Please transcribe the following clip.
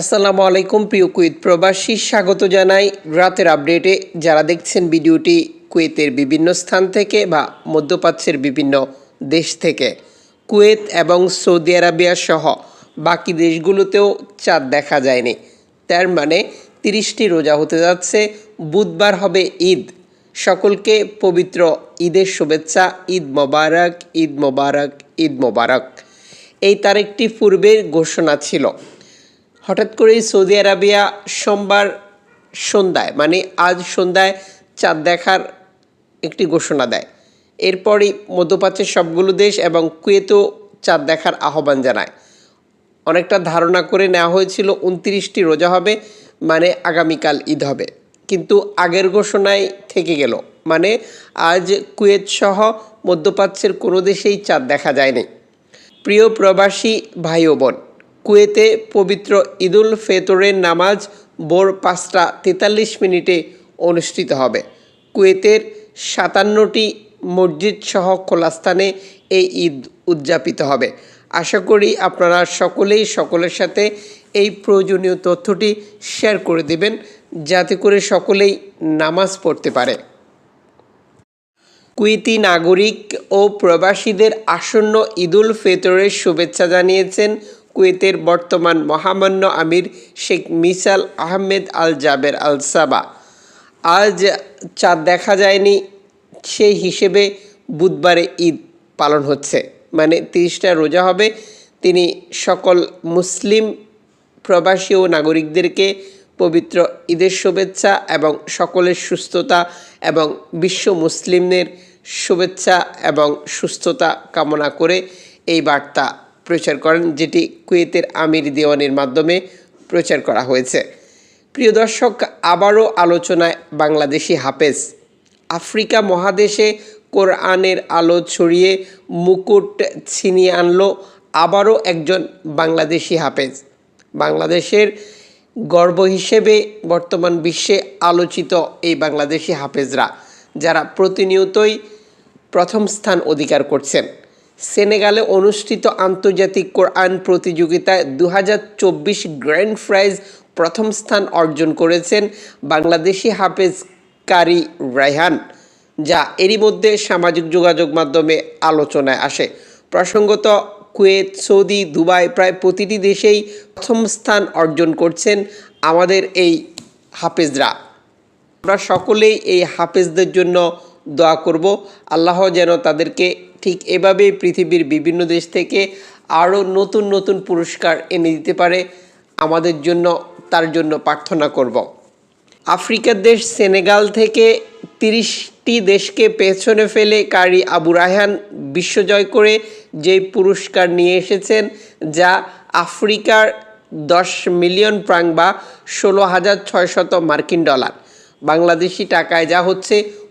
আসসালামু আলাইকুম প্রিয় কুয়েত প্রবাসী, স্বাগত জানাই রাতের আপডেটে। যারা দেখছেন ভিডিওটি কুয়েতের বিভিন্ন স্থান থেকে বা মধ্যপ্রাচ্যের বিভিন্ন দেশ থেকে, কুয়েত এবং সৌদি আরবিয়া সহ বাকি দেশগুলোতেও চাঁদ দেখা যায়নি। তার মানে তিরিশটি রোজা হতে যাচ্ছে, বুধবার হবে ঈদ। সকলকে পবিত্র ঈদের শুভেচ্ছা, ঈদ মোবারক ঈদ মোবারক ঈদ মোবারক। এই তারিখটি পূর্বের ঘোষণা ছিল। হঠাৎ করেই সৌদি আরবিয়া সোমবার সন্ধ্যায় মানে আজ সন্ধ্যায় চাঁদ দেখার একটি ঘোষণা দেয়। এরপরই মধ্যপ্রাচ্যের সবগুলো দেশ এবং কুয়েতও চাঁদ দেখার আহ্বান জানায়। অনেকটা ধারণা করে নেওয়া হয়েছিল উনত্রিশটি রোজা হবে মানে আগামীকাল ঈদ হবে। কিন্তু আগের ঘোষণায় থেকে গেল মানে আজ কুয়েত সহ মধ্যপ্রাচ্যের কোনো দেশেই চাঁদ দেখা যায়নি। প্রিয় প্রবাসী ভাই ও বোন কুয়েতে পবিত্র ঈদুল ফেতরের নামাজ ভোর পাঁচটা তেতাল্লিশ মিনিটে অনুষ্ঠিত হবে। কুয়েতের সাতান্নটি মসজিদ সহ খোলা স্থানে এই ঈদ উদযাপিত হবে। আশা করি আপনারা সকলেই সকলের সাথে এই প্রয়োজনীয় তথ্যটি শেয়ার করে দেবেন, যাতে করে সকলেই নামাজ পড়তে পারে। কুইতি নাগরিক ও প্রবাসীদের আসন্ন ঈদুল ফেতরের শুভেচ্ছা জানিয়েছেন কুয়েতের বর্তমান মহামান্য আমির শেখ মিসাল আহমেদ আল জাবের আল সাবা। আজ চাঁদ দেখা যায়নি, সেই হিসেবে বুধবারে ঈদ পালন হচ্ছে। মানে তিরিশটা রোজা হবে। তিনি সকল মুসলিম প্রবাসী ও নাগরিকদেরকে পবিত্র ঈদের শুভেচ্ছা এবং সকলের সুস্থতা এবং বিশ্ব মুসলিমদের শুভেচ্ছা এবং সুস্থতা কামনা করে এই বার্তা প্রচার করেন, যেটি কুয়েতের আমির দেওয়ানের মাধ্যমে প্রচার করা হয়েছে। প্রিয় দর্শক, আবারও আলোচনায় বাংলাদেশি হাফেজ। আফ্রিকা মহাদেশে কোরআনের আলো ছড়িয়ে মুকুট ছিনিয়ে আনল আবারও একজন বাংলাদেশি হাফেজ। বাংলাদেশের গর্ব হিসেবে বর্তমান বিশ্বে আলোচিত এই বাংলাদেশি হাফেজরা, যারা প্রতিনিয়তই প্রথম স্থান অধিকার করছেন। সেনেগালে অনুষ্ঠিত আন্তর্জাতিক কোরআন প্রতিযোগিতায় দু হাজার চব্বিশ গ্র্যান্ড প্রাইজ প্রথম স্থান অর্জন করেছেন বাংলাদেশি হাফেজ কারি রায়হান, যা এরই মধ্যে সামাজিক যোগাযোগ মাধ্যমে আলোচনায় আসে। প্রসঙ্গত, কুয়েত, সৌদি, দুবাই প্রায় প্রতিটি দেশেই প্রথম স্থান অর্জন করছেন আমাদের এই হাফেজরা। আমরা সকলেই এই হাফেজদের জন্য দোয়া করব। আল্লাহ যেন তাদেরকে ঠিক এভাবেই পৃথিবীর বিভিন্ন দেশ থেকে আরও নতুন নতুন পুরস্কার এনে দিতে পারে। আমাদের জন্য, তার জন্য প্রার্থনা করব। আফ্রিকার দেশ সেনেগাল থেকে তিরিশটি দেশকে পেছনে ফেলে কারি আবু রাহান বিশ্বজয় করে যেই পুরস্কার নিয়ে এসেছেন, যা আফ্রিকার দশ মিলিয়ন প্রাং বা ষোলো হাজার ছয়শত মার্কিন ডলার। বাংলাদেশি টাকায় যা হচ্ছে